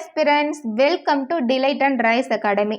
Aspirants welcome to Delight and Rise academy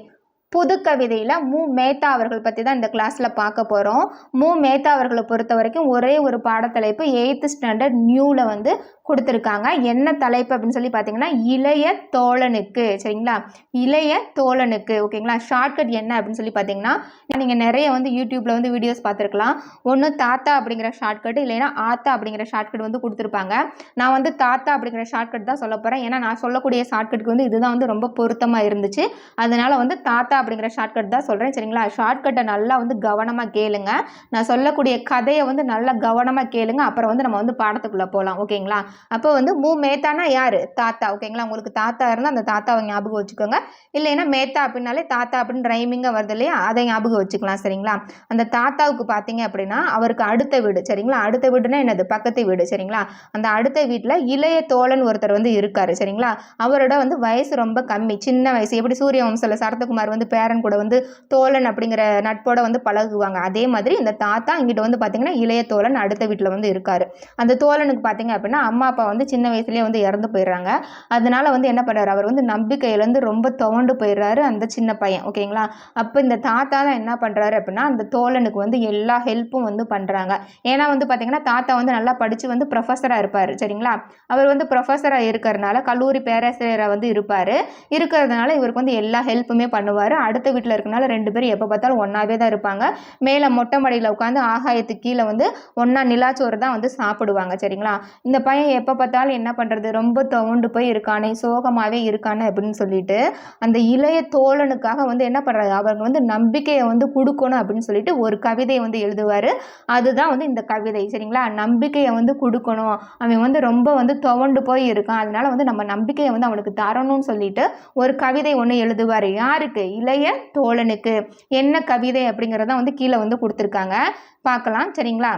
புது கவிதையில் மு. மேத்தா அவர்கள் பற்றி தான் இந்த கிளாஸில் பார்க்க போகிறோம் மு. மேத்தா அவர்களை பொறுத்த வரைக்கும் ஒரே ஒரு பாடத்தலைப்பு எயித்து ஸ்டாண்டர்ட் நியூவில் வந்து கொடுத்துருக்காங்க. என்ன தலைப்பு அப்படின்னு சொல்லி பார்த்தீங்கன்னா இளைய தோழனுக்கு சரிங்களா? இளைய தோழனுக்கு ஓகேங்களா? ஷார்ட்கட் என்ன அப்படின்னு சொல்லி பார்த்தீங்கன்னா நீங்கள் நிறைய வந்து யூடியூப்பில் வந்து வீடியோஸ் பார்த்துருக்கலாம். ஒன்று தாத்தா அப்படிங்கிற ஷார்ட்கட் இல்லைன்னா ஆத்தா அப்படிங்கிற ஷார்ட்கட் வந்து கொடுத்துருப்பாங்க. நான் வந்து தாத்தா அப்படிங்கிற ஷார்ட்கட் தான் சொல்ல போகிறேன் ஏன்னா நான் சொல்லக்கூடிய ஷார்ட்கட்டுக்கு வந்து இதுதான் வந்து ரொம்ப பொருத்தமாக இருந்துச்சு. அதனால் வந்து தாத்தா அப்படிங்கிற ஷார்ட்கட் தான் சொல்கிறேன் சரிங்களா? ஷார்ட்கட்டை நல்லா வந்து கவனமாக கேளுங்க. நான் சொல்லக்கூடிய கதையை வந்து நல்லா கவனமாக கேளுங்க. அப்புறம் வந்து நம்ம வந்து பாடத்துக்குள்ளே போகலாம் ஓகேங்களா? அப்போ வந்து மூ மேத்தானா யார்? தாத்தா. ஓகேங்களா? உங்களுக்கு தாத்தா இருந்தால் அந்த தாத்தாவை ஞாபகம் வச்சுக்கோங்க. இல்லைன்னா மேத்தா அப்படின்னாலே தாத்தா அப்படின்னு ரைமிங்காக வருது இல்லையா? அதை ஞாபகம் வச்சுக்கலாம் சரிங்களா? அந்த தாத்தாவுக்கு பார்த்தீங்க அப்படின்னா அவருக்கு அடுத்த வீடு சரிங்களா? அடுத்த வீடுனா என்னது? பக்கத்து வீடு சரிங்களா? அந்த அடுத்த வீட்டில் இளைய தோழன் ஒருத்தர் வந்து இருக்காரு சரிங்களா? அவரோட வந்து வயசு ரொம்ப கம்மி. சின்ன வயசு. எப்படி சூரிய வம்சல சரத்குமார் வந்து பேரன் கூட வந்து தோழன் அப்படிங்கிற நட்போட வந்து பழகுவாங்க. அதே மாதிரி இந்த தாத்தா இங்கிட்ட வந்து பார்த்தீங்கன்னா இளைய தோழன் அடுத்த வீட்டில் வந்து இருக்காரு. அந்த தோழனுக்கு பார்த்தீங்க அப்படின்னா அம்மா அம்மா அப்பா வந்து சின்ன வயசுலேயே வந்து இறந்து போயிடுறாங்க. அதனால வந்து என்ன பண்ணுறாரு அவர் வந்து நம்பிக்கையிலேருந்து ரொம்ப துவண்டு போயிடுறாரு அந்த சின்ன பையன். ஓகேங்களா? அப்போ இந்த தாத்தா தான் என்ன பண்ணுறாரு அப்படின்னா அந்த தோழனுக்கு வந்து எல்லா ஹெல்ப்பும் வந்து பண்ணுறாங்க ஏன்னா வந்து பார்த்திங்கன்னா தாத்தா வந்து நல்லா படித்து வந்து ப்ரொஃபஸராக இருப்பார். சரிங்களா? அவர் வந்து ப்ரொஃபஸராக இருக்கிறனால கல்லூரி பேராசிரியராக வந்து இருப்பார். இருக்கிறதுனால இவருக்கு வந்து எல்லா ஹெல்ப்புமே பண்ணுவார். அடுத்த வீட்டில் இருக்கனால ரெண்டு பேரும் எப்போ பார்த்தாலும் ஒன்றாவே தான் இருப்பாங்க. மேலே மொட்டை மாடியில் உட்காந்து ஆகாயத்துக்கு கீழே வந்து ஒன்றா நிலாச்சோறு தான் வந்து சாப்பிடுவாங்க. சரிங்களா? இந்த பையன் எப்போ பார்த்தாலும் என்ன பண்ணுறது ரொம்ப துவண்டு போய் இருக்கானே சோகமாகவே இருக்கானே அப்படின்னு சொல்லிட்டு அந்த இளைய தோழனுக்காக வந்து என்ன பண்ணுறாரு அவங்க வந்து நம்பிக்கையை வந்து கொடுக்கணும் அப்படின்னு சொல்லிட்டு ஒரு கவிதையை வந்து எழுதுவார். அதுதான் வந்து இந்த கவிதை சரிங்களா? நம்பிக்கையை வந்து கொடுக்கணும். அவன் வந்து ரொம்ப வந்து துவண்டு போய் இருக்கான். அதனால வந்து நம்ம நம்பிக்கையை வந்து அவனுக்கு தரணும்னு சொல்லிட்டு ஒரு கவிதை ஒன்று எழுதுவார். யாருக்கு? இளைய தோழனுக்கு. என்ன கவிதை அப்படிங்கிறத வந்து கீழே வந்து கொடுத்துருக்காங்க. பார்க்கலாம் சரிங்களா?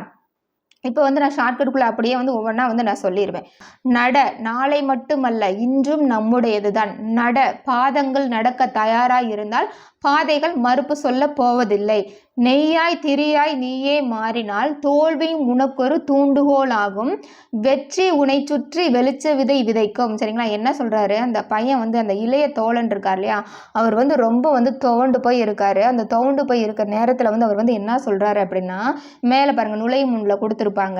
இப்போ வந்து நான் ஷார்ட்கட்டுக்குள்ளே அப்படியே வந்து ஒவ்வொன்றா வந்து நான் சொல்லிடுவேன் நட நாளை மட்டுமல்ல இன்றும் நம்முடையது தான் நட பாதங்கள் நடக்க தயாராக இருந்தால் பாதைகள் மறுப்பு சொல்ல போவதில்லை. நெய்யாய் திரியாய் நீயே மாறினால் தோல்வியும் உனக்கொரு தூண்டுகோல் ஆகும் வெற்றி உனை சுற்றி வெளிச்ச விதை விதைக்கும். சரிங்களா? என்ன சொல்கிறாரு அந்த பையன் வந்து அந்த இளைய தோழன் இருக்கார் இல்லையா? அவர் வந்து ரொம்ப வந்து துவண்டு போய் இருக்காரு. அந்த துவண்டு போய் இருக்கிற நேரத்தில் வந்து அவர் வந்து என்ன சொல்கிறாரு அப்படின்னா மேலே பாருங்கள் நுழைவு முன்னில் கொடுத்துருப்பாங்க.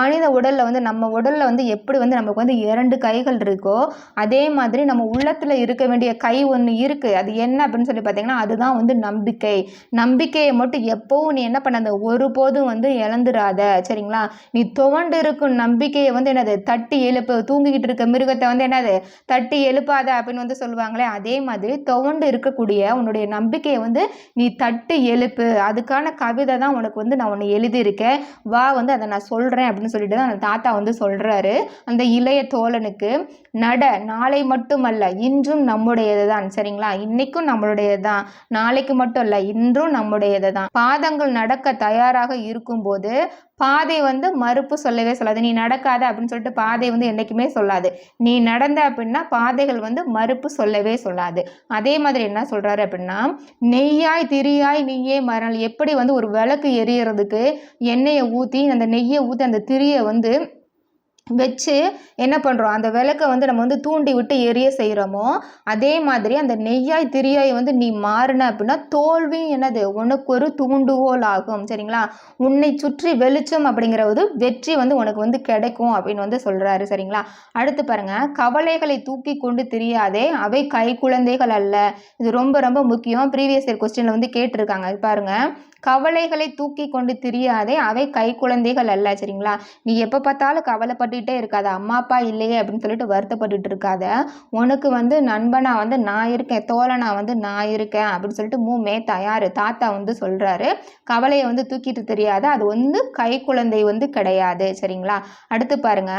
மனித உடலில் வந்து நம்ம உடலில் வந்து எப்படி வந்து நமக்கு வந்து இரண்டு கைகள் இருக்கோ அதே மாதிரி நம்ம உள்ளத்தில் இருக்க வேண்டிய கை ஒன்று இருக்குது அது என்ன அப்படின்னு சொல்லி பார்த்தீங்கன்னா அதுதான் வந்து நம்பிக்கை. நம்பிக்கையை மட்டும் எப்போவும் நீ என்ன பண்ண அந்த ஒருபோதும் வந்து இழந்துடாத சரிங்களா? நீ துவண்டு இருக்கும் நம்பிக்கையை வந்து என்னது? தட்டி எழுப்பு தூங்கிக்கிட்டு இருக்க மிருகத்தை வந்து என்னது? தட்டி எழுப்பாத அப்படின்னு வந்து சொல்லுவாங்களே அதே மாதிரி துவண்டு இருக்கக்கூடிய உன்னுடைய நம்பிக்கையை வந்து நீ தட்டி எழுப்பு. அதுக்கான கவிதை தான் உனக்கு வந்து நான் ஒன்று எழுதியிருக்கேன். வா வந்து அதை நான் சொல்கிறேன் அப்படின்னு சொல்லிட்டு தான் அந்த தாத்தா வந்து சொல்கிறாரு அந்த இளைய தோழனுக்கு நட நாளை மட்டுமல்ல இன்றும் நம்முடையது தான் சரிங்களா? இன்னைக்கும் நம்மளுடையது தான் நாளைக்கு மட்டும் இல்லை இன்றும் நம்முடையது தான் பாதங்கள் நடக்க தயாராக இருக்கும்போது பாதை வந்து மறுப்பு சொல்லவே சொல்லாது. நீ நடக்காத அப்படின்னு சொல்லிட்டு பாதை வந்து என்றைக்குமே சொல்லாது. நீ நடந்த அப்படின்னா பாதைகள் வந்து மறுப்பு சொல்லவே சொல்லாது. அதே மாதிரி என்ன சொல்கிறாரு அப்படின்னா நெய்யாய் திரியாய் நீயே மரணம். எப்படி வந்து ஒரு விளக்கு எரியறதுக்கு எண்ணெயை ஊற்றி அந்த நெய்யை ஊற்றி அந்த திரியை வந்து வச்சு என்ன பண்ணுறோம் அந்த விளக்கை வந்து நம்ம வந்து தூண்டி விட்டு எரிய செய்கிறோமோ அதே மாதிரி அந்த நெய்யாய் திரியாய் வந்து நீ மாறின அப்படின்னா தோல்வியும் என்னது? உனக்கு ஒரு தூண்டுகோல் ஆகும். சரிங்களா? உன்னை சுற்றி வெளிச்சம் அப்படிங்கிற ஒரு வெற்றி வந்து உனக்கு வந்து கிடைக்கும் அப்படின்னு வந்து சொல்கிறாரு சரிங்களா? அடுத்து பாருங்கள் கவலைகளை தூக்கி கொண்டு தெரியாதே அவை கை குழந்தைகள் அல்ல. இது ரொம்ப ரொம்ப முக்கியம். ப்ரீவியஸ் இயர் கொஸ்டினில் வந்து கேட்டிருக்காங்க. பாருங்க. கவலைகளை தூக்கி கொண்டு திரியாதே அவை கை குழந்தைகள் அல்ல. சரிங்களா? நீ எப்போ பார்த்தாலும் கவலைப்பட்டு வருத்தப்பட்டுகிட்டே இருக்காத. அம்மா அப்பா இல்லையே அப்படின்னு சொல்லிட்டு வருத்தப்பட்டுட்டு இருக்காத. உனக்கு வந்து நண்பனா வந்து நான் இருக்கேன் தோழனா வந்து நான் இருக்கேன் அப்படின்னு சொல்லிட்டு மூ மே தயார் தாத்தா வந்து சொல்கிறாரு கவலையை வந்து தூக்கிட்டு தெரியாது. அது வந்து கை குழந்தை வந்து கிடையாது. சரிங்களா? அடுத்து பாருங்க.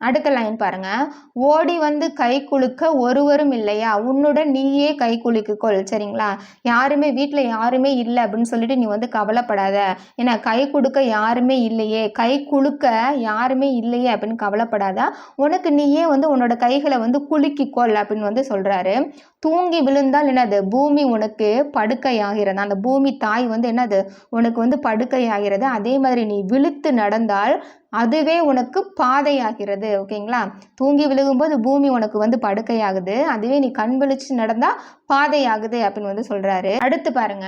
அடுத்த லைன் பாருங்க. ஓடி வந்து கை குலுக்க ஒருவரும் இல்லையா? உன்னுடன் நீயே கை குலுக்கிக்கொள் சரிங்களா? யாருமே வீட்டில் யாருமே இல்லை அப்படின்னு சொல்லிட்டு நீ வந்து கவலைப்படாத. ஏன்னா கை கொடுக்க யாருமே இல்லையே. கை குலுக்க யாருமே இல்லையே அப்படின்னு கவலைப்படாத. உனக்கு நீயே வந்து உன்னோட கைகளை வந்து குலுக்கிக்கொள் அப்படின்னு வந்து சொல்கிறாரு தூங்கி விழுந்தால் என்னது? பூமி உனக்கு படுக்கையாகிறது. அந்த பூமி தாய் வந்து என்னது? உனக்கு வந்து படுக்கையாகிறது. அதே மாதிரி நீ விழுத்து நடந்தால் அதுவே உனக்கு பாதையாகிறது ஓகேங்களா தூங்கி விழுகும்போது பூமி உனக்கு வந்து படுக்கையாகுது. அதுவே நீ கண் விழிச்சு நடந்தால் பாதையாகுது அப்படின்னு வந்து சொல்றாரு. அடுத்து பாருங்க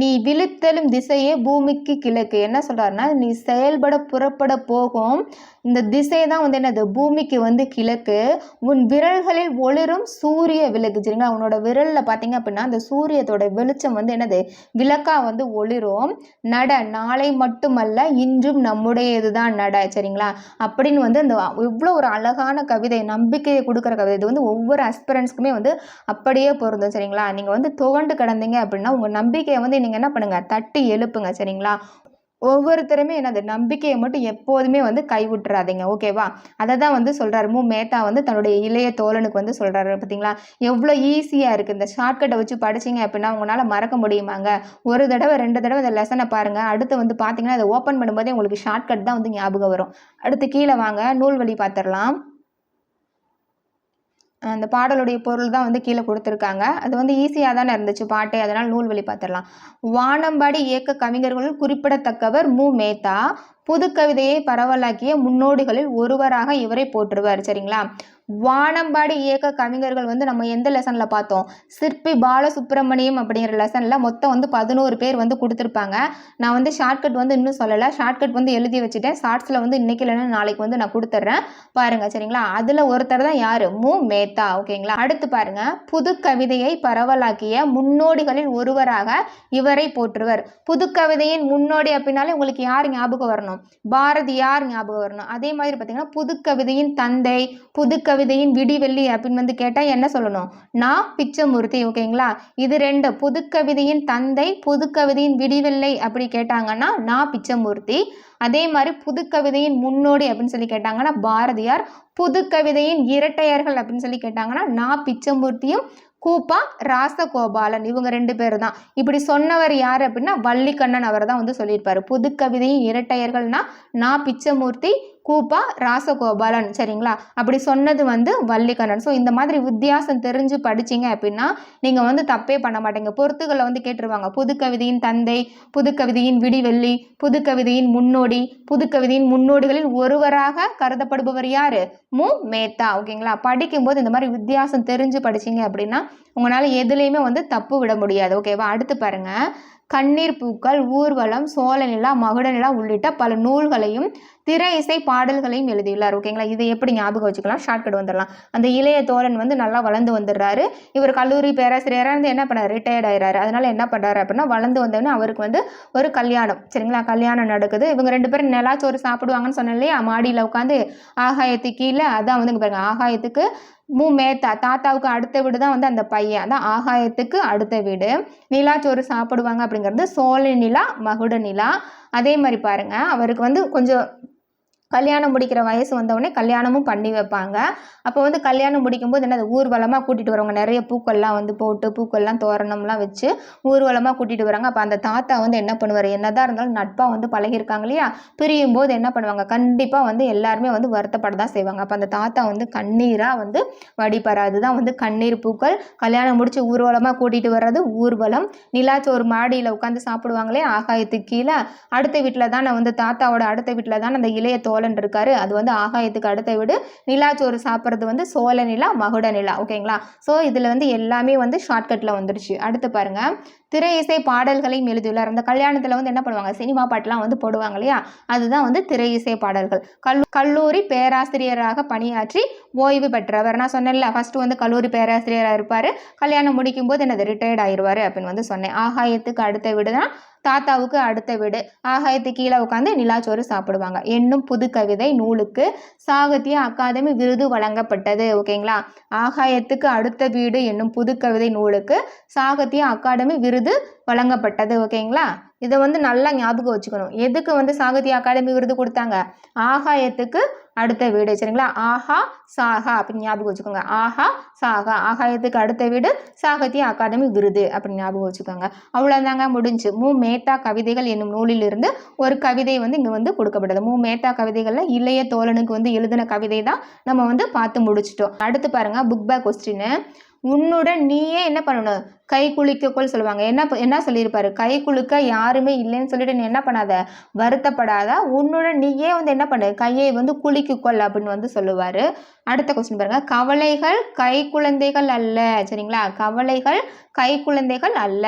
நீ விழுத்தலும் திசையே பூமிக்கு கிழக்கு. என்ன சொல்றாருன்னா நீ செயல்பட புறப்பட போகும். இந்த திசை தான் வந்து என்னது? பூமிக்கு வந்து கிழக்கு. உன் விரல்களில் ஒளிரும் சூரிய விளக்கு. சரிங்களா? உன்னோட விரலில் பார்த்தீங்க அப்படின்னா அந்த சூரியத்தோட வெளிச்சம் வந்து என்னது? விளக்கா வந்து ஒளிரும். நட நாளை மட்டுமல்ல இன்றும் நம்முடையது தான் நட. சரிங்களா? அப்படின்னு வந்து அந்த இவ்வளோ ஒரு அழகான கவிதை நம்பிக்கையை கொடுக்குற கவிதை. இது வந்து ஒவ்வொரு அஸ்பிரன்ஸ்க்குமே வந்து அப்படியே பொருந்தும். சரிங்களா? நீங்கள் வந்து துவண்டு கிடந்தீங்க அப்படின்னா உங்கள் நம்பிக்கையை வந்து நீங்கள் என்ன பண்ணுங்கள் தட்டி எழுப்புங்க சரிங்களா? ஒவ்வொருத்தருமே என்னது? நம்பிக்கையை மட்டும் எப்போதுமே வந்து கைவிட்டுறாதீங்க ஓகேவா அதை தான் வந்து சொல்கிறாரு மு. மேத்தா வந்து தன்னுடைய இளைய தோழனுக்கு வந்து சொல்கிறாரு பார்த்தீங்களா எவ்வளோ ஈஸியாக இருக்குது இந்த ஷார்ட்கட்டை வச்சு படிச்சிங்க அப்படின்னா உங்களால் மறக்க முடியுமாங்க? ஒரு தடவை ரெண்டு தடவை இந்த லெசனை பாருங்கள் அடுத்து வந்து பார்த்தீங்கன்னா அதை ஓப்பன் பண்ணும்போதே உங்களுக்கு ஷார்ட்கட் தான் வந்து ஞாபகம் வரும். அடுத்து கீழே வாங்க. நூல்வழி பார்த்துடலாம் அந்த பாடலுடைய பொருள் தான் வந்து கீழே கொடுத்துருக்காங்க. அது வந்து ஈஸியாக தானே இருந்துச்சு பாட்டே அதனால் நூல் வழி பார்த்துடலாம். வானம்பாடி இயக்க கவிஞர்களுள் குறிப்பிடத்தக்கவர் மு. மேத்தா. புது கவிதையை பரவலாக்கிய முன்னோடிகளில் ஒருவராக இவரை போற்றுவர் சரிங்களா? வானம்பாடி இயக்க கவிஞர்கள் வந்து நம்ம எந்த லெசனில் பார்த்தோம்? சிற்பி பாலசுப்ரமணியம் அப்படிங்கிற லெசனில் மொத்தம் வந்து பதினோரு பேர் வந்து கொடுத்துருப்பாங்க. நான் வந்து ஷார்ட்கட் வந்து இன்னும் சொல்லலை. ஷார்ட்கட் வந்து எழுதி வச்சுட்டேன். ஷார்ட்ஸில் வந்து இன்றைக்கி இல்லைன்னா நாளைக்கு வந்து நான் கொடுத்துட்றேன். பாருங்கள் சரிங்களா? அதில் ஒருத்தர் தான் யார்? மு. மேத்தா. ஓகேங்களா? அடுத்து பாருங்கள் புது கவிதையை பரவலாக்கிய முன்னோடிகளில் ஒருவராக இவரை போற்றுவர். புது கவிதையின் முன்னோடி அப்படின்னாலே உங்களுக்கு யார் ஞாபகம் வரணும்? பாரதியார் ஞாபகம் வரணும்? அதே மாதிரி பார்த்தீங்கன்னா புது கவிதையின் தந்தை புதுக்கவிதையின் விடிவெள்ளி அப்படின்னு வந்து கேட்டால் என்ன சொல்லணும்? நான் பிச்சமூர்த்தி ஓகேங்களா இது ரெண்டு. புதுக்கவிதையின் தந்தை புதுக்கவிதையின் விடிவெள்ளை அப்படி கேட்டாங்கன்னா நான் பிச்சமூர்த்தி. அதே மாதிரி புது கவிதையின் முன்னோடி அப்படின்னு சொல்லி கேட்டாங்கன்னா பாரதியார். புதுக்கவிதையின் இரட்டையர்கள் அப்படின்னு சொல்லி கேட்டாங்கன்னா நான் பிச்சமூர்த்தியும் கூப்பா ராசகோபாலன் இவங்க ரெண்டு பேர் தான் இப்படி சொன்னவர் யார் அப்படின்னா வள்ளிக்கண்ணன் அவர் தான் வந்து சொல்லியிருப்பார். புது இரட்டையர்கள்னா நான் பிச்சமூர்த்தி கூப்பா ராசகோபாலன் சரிங்களா? அப்படி சொன்னது வந்து வள்ளிக்கண்ணன். ஸோ இந்த மாதிரி வித்தியாசம் தெரிஞ்சு படிச்சீங்க அப்படின்னா நீங்கள் வந்து தப்பே பண்ண மாட்டீங்க. பொறுத்துக்களை வந்து கேட்டுருவாங்க. புது கவிதையின் தந்தை புதுக்கவிதையின் விடிவெள்ளி புது கவிதையின் முன்னோடி புதுக்கவிதையின் முன்னோடிகளில் ஒருவராக கருதப்படுபவர் யார்? மு. மேத்தா. ஓகேங்களா? படிக்கும்போது இந்த மாதிரி வித்தியாசம் தெரிஞ்சு படிச்சீங்க அப்படின்னா உங்களால் எதுலேயுமே வந்து தப்பு விட முடியாது. ஓகேவா? அடுத்து பாருங்கள் கண்ணீர் பூக்கள் ஊர்வலம் சோழநிலா மகுடநிலா உள்ளிட்ட பல நூல்களையும் திரை இசை பாடல்களையும் எழுதியுள்ளார். ஓகேங்களா இதை எப்படி ஞாபகம் வச்சுக்கலாம்? ஷார்ட்கட் வந்துடலாம். அந்த இளைய தோழன் வந்து நல்லா வளர்ந்து வந்துடுறாரு. இவர் கல்லூரி பேராசிரியராக இருந்து என்ன பண்ணார்? ரிட்டையர்ட் ஆயிடுறாரு அதனால என்ன பண்ணுறாரு அப்படின்னா வளர்ந்து வந்தோடனே அவருக்கு வந்து ஒரு கல்யாணம். சரிங்களா? கல்யாணம் நடக்குது. இவங்க ரெண்டு பேரும் நிலாச்சோறு சாப்பிடுவாங்கன்னு சொன்னேன் இல்லையா? மாடியில் உட்காந்து ஆகாயத்து கீழே அதான் வந்து பாருங்க. ஆகாயத்துக்கு மூ மேத்தா தாத்தாவுக்கு அடுத்த வீடு தான் வந்து அந்த பையன். அதான் ஆகாயத்துக்கு அடுத்த வீடு. நிலாச்சோறு சாப்பிடுவாங்க அப்படிங்கிறது சோழ நிலா மகுட நிலா. அதே மாதிரி பாருங்க. அவருக்கு வந்து கொஞ்சம் கல்யாணம் முடிக்கிற வயசு வந்தவுடனே கல்யாணமும் பண்ணி வைப்பாங்க. அப்போ வந்து கல்யாணம் முடிக்கும்போது என்னது? ஊர்வலமாக கூட்டிகிட்டு வருவாங்க. நிறைய பூக்கள்லாம் வந்து போட்டு பூக்கள்லாம் தோரணம்லாம் வச்சு ஊர்வலமாக கூட்டிகிட்டு வராங்க. அப்போ அந்த தாத்தா வந்து என்ன பண்ணுவார்? என்னதான் இருந்தாலும் நட்பாக வந்து பழகியிருக்காங்க இல்லையா? பிரியும் போது என்ன பண்ணுவாங்க? கண்டிப்பாக வந்து எல்லாருமே வந்து வருத்தப்பட தான் செய்வாங்க. அப்போ அந்த தாத்தா வந்து கண்ணீராக வந்து வடிப்பார். அதுதான் வந்து கண்ணீர் பூக்கள். கல்யாணம் முடிச்சு ஊர்வலமாக கூட்டிகிட்டு வர்றது ஊர்வலம். நிலாச்சோறு மாடியில் உட்காந்து சாப்பிடுவாங்களே ஆகாயத்துக்கு கீழே. அடுத்த வீட்டில் தான் வந்து தாத்தாவோட அடுத்த வீட்டில் தான் அந்த இளைய தோல் சோழன் இருக்காரு. அது வந்து ஆகாயத்துக்கு அடுத்த வீடு. நிலாச்சோறு சாப்பிட்றது வந்து சோழ நிலா மகுட நிலா. ஓகேங்களா ஸோ இதில் வந்து எல்லாமே வந்து ஷார்ட்கட்டில் வந்துருச்சு. அடுத்து பாருங்க. திரை இசை பாடல்களையும் எழுதியுள்ளார். அந்த கல்யாணத்தில் வந்து என்ன பண்ணுவாங்க? சினிமா பாட்டெலாம் வந்து போடுவாங்க இல்லையா? அதுதான் வந்து திரை இசை பாடல்கள். கல் கல்லூரி பேராசிரியராக பணியாற்றி ஓய்வு பெற்றவர். நான் சொன்னேன்ல ஃபஸ்ட்டு வந்து கல்லூரி பேராசிரியராக இருப்பார். கல்யாணம் முடிக்கும் போது என்னது? ரிட்டையர்ட் ஆயிடுவார் அப்படின்னு வந்து சொன்னேன். ஆகாயத்துக்கு அடுத்த வீடு தான் தாத்தாவுக்கு அடுத்த வீடு. ஆகாயத்து கீழே உட்காந்து நிலாச்சோறு சாப்பிடுவாங்க. என்னும் புது கவிதை நூலுக்கு. சாகித்ய அகாதமி விருது வழங்கப்பட்டது. ஓகேங்களா? ஆகாயத்துக்கு அடுத்த வீடு என்னும் புது கவிதை நூலுக்கு. சாகித்ய அகாடமி விருது வழங்கப்பட்டது ஓகேங்களா? இதை வந்து நல்லா ஞாபகம் வச்சுக்கணும். எதுக்கு வந்து சாகித்ய அகாடமி விருது கொடுத்தாங்க? ஆகாயத்துக்கு அடுத்த வீடு சரிங்களா? ஆஹா சாகா அப்படின்னு ஞாபகம் வச்சுக்கோங்க. ஆஹா சாகா. ஆகாயத்துக்கு அடுத்த வீடு சாகித்ய அகாடமி விருது அப்படின்னு ஞாபகம் வச்சுக்கோங்க. அவ்வளோதாங்க முடிஞ்சு. மு. மேத்தா கவிதைகள் என்னும் நூலிலிருந்து ஒரு கவிதை வந்து இங்கே வந்து கொடுக்கப்பட்டது. மூ. மேத்தா கவிதைகளில் இளைய தோழனுக்கு வந்து எழுதின கவிதை தான் நம்ம வந்து பார்த்து முடிச்சிட்டோம். அடுத்து பாருங்கள் புக் பேக் கொஸ்டின் உன்னுடன் நீயே என்ன பண்ணணும்? கை குலுக்கக்கொள் சொல்லுவாங்க. என்ன என்ன சொல்லியிருப்பாரு? கை குலுக்க யாருமே இல்லைன்னு சொல்லிட்டு நீ என்ன பண்ணாத? வருத்தப்படாத. உன்னுடன் நீயே வந்து என்ன பண்ணு? கையை வந்து குலுக்கிக்கொள் அப்படின்னு வந்து சொல்லுவார். அடுத்த கொஸ்டின் பாருங்க. கவலைகள் கை குழந்தைகள் அல்ல. சரிங்களா? கவலைகள் கை குழந்தைகள் அல்ல.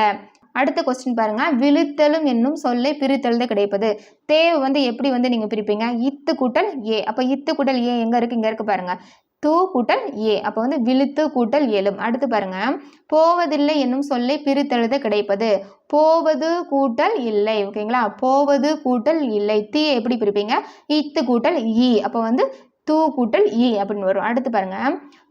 அடுத்த கொஸ்டின் பாருங்க. விழுத்தலும் என்னும் சொல்லை பிரித்தெழுத கிடைப்பது. தேவை வந்து எப்படி வந்து நீங்கள் பிரிப்பீங்க? இத்து கூட்டல் ஏ. அப்போ இத்து கூட்டல் ஏ எங்கே இருக்கு? இங்கே இருக்கு பாருங்க. தூ கூட்டல் ஏ. அப்போ வந்து விழுத்து கூட்டல் ஏழும் அடுத்து பாருங்க. போவதில்லை என்னும் சொல்லை பிரித்தெழுத கிடைப்பது. போவது கூட்டல் இல்லை. ஓகேங்களா? போவது கூட்டல் இல்லை. தீ எப்படி பிரிப்பீங்க? இத்து கூட்டல் ஈ. அப்போ வந்து தூ கூட்டல் ஈ அப்படின்னு வரும். அடுத்து பாருங்க.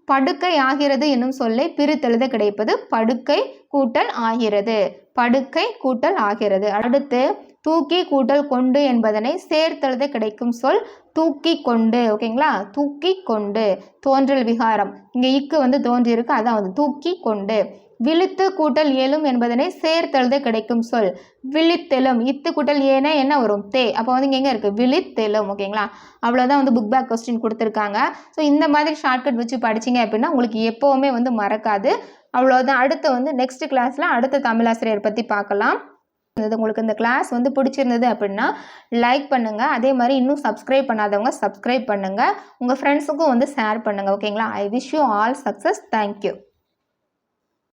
படுக்கை ஆகிறது என்னும் சொல்லை பிரித்தெழுத கிடைப்பது படுக்கை கூட்டல் ஆகிறது. படுக்கை கூட்டல் ஆகிறது. அடுத்து தூக்கி கூட்டல் கொண்டு என்பதனை சேர்த்தெழுத கிடைக்கும் சொல் தூக்கி கொண்டு ஓகேங்களா தூக்கி கொண்டு தோன்றல் விகாரம். இங்கே இக்கு வந்து தோன்றியிருக்கு அதான் வந்து தூக்கி கொண்டு. விழுத்து கூட்டல் ஏலும் என்பதனை சேர்த்தெழுத கிடைக்கும் சொல். விழித்தெழும். இத்து கூட்டல் ஏனா என்ன வரும்? தே. அப்போ வந்து இங்கே எங்கே இருக்குது விழித்தெலும் ஓகேங்களா அவ்வளோதான் வந்து புக் பேக் கொஸ்டின் கொடுத்துருக்காங்க. ஸோ இந்த மாதிரி ஷார்ட்கட் வச்சு படிச்சீங்க அப்படின்னா உங்களுக்கு எப்போவுமே வந்து மறக்காது. அவ்வளோதான் அடுத்து வந்து நெக்ஸ்ட் கிளாஸில் அடுத்த தமிழாசிரியர் பற்றி பார்க்கலாம். இது உங்களுக்கு இந்த கிளாஸ் வந்து பிடிச்சிருந்தது அப்படின்னா லைக் பண்ணுங்கள் அதே மாதிரி இன்னும் சப்ஸ்கிரைப் பண்ணாதவங்க சப்ஸ்கிரைப் பண்ணுங்கள் உங்கள் ஃப்ரெண்ட்ஸுக்கும் வந்து ஷேர் பண்ணுங்கள் ஓகேங்களா I wish you all success thank you